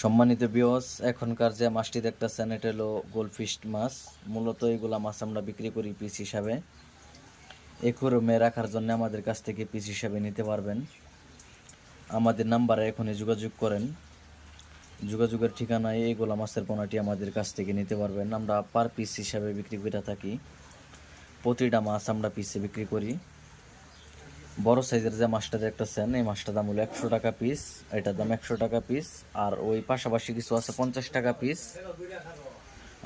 সম্মানিত বিয়স এখনকার যে মাছটি দেখতেছেন, এটা হলো গোলফিশ মাছ। মূলত এগুলা মাছ আমরা বিক্রি করি পিস হিসাবে। একুরমে রাখার জন্য আমাদের কাছ থেকে পিস হিসাবে নিতে পারবেন। আমাদের নাম্বারে এখনই যোগাযোগ করেন। যোগাযোগের ঠিকানায় এইগুলা মাছের পোনাটি আমাদের কাছ থেকে নিতে পারবেন। আমরা পার পিস হিসাবে বিক্রি করে থাকি। প্রতিটা মাছ আমরা পিসে বিক্রি করি। বড় সাইজের যে মাছটা দেখতেছেন, এই মাছটার দাম হলো একশো টাকা পিস এটার দাম একশো টাকা পিস আর ওই পাশাপাশি কিছু আছে পঞ্চাশ টাকা পিস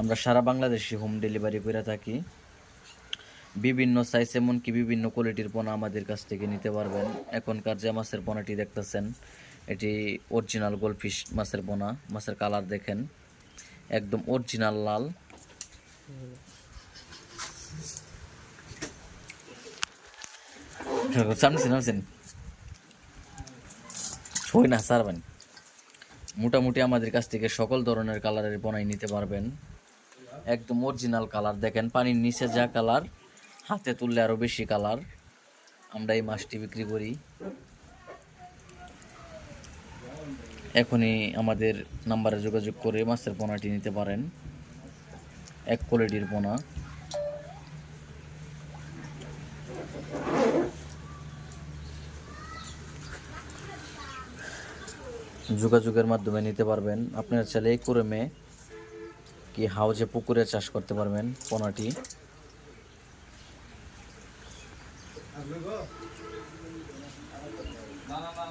আমরা সারা বাংলাদেশে হোম ডেলিভারি করে থাকি। বিভিন্ন সাইজ এমনকি বিভিন্ন কোয়ালিটির পোনা আমাদের কাছ থেকে নিতে পারবেন। এখনকার যে মাছের পোনাটি দেখতেছেন, এটি অরিজিনাল গোলফিশ মাছের পোনা। মাছের কালার দেখেন, একদম অরিজিনাল লাল। সামনেছেন নামছেন ছই না, সারবেন। মোটামুটি আমাদের কাছ থেকে সকল ধরনের কালারের বনাই নিতে পারবেন। একদম অরিজিনাল কালার দেখেন, পানির নিচে যা কালার হাতে তুললে আরও বেশি কালার আমরা এই মাছটি বিক্রি করি। এখনই আমাদের নাম্বারে যোগাযোগ করে মাছের পোনাটি নিতে পারেন। এক কোয়ালিটির পোনা যোগাযোগের মাধ্যমে নিতে পারবেন। আপনার চাইলে এই মেয়ে, কি হাউজে পুকুরে চাষ করতে পারবেন পোনাটি? না না না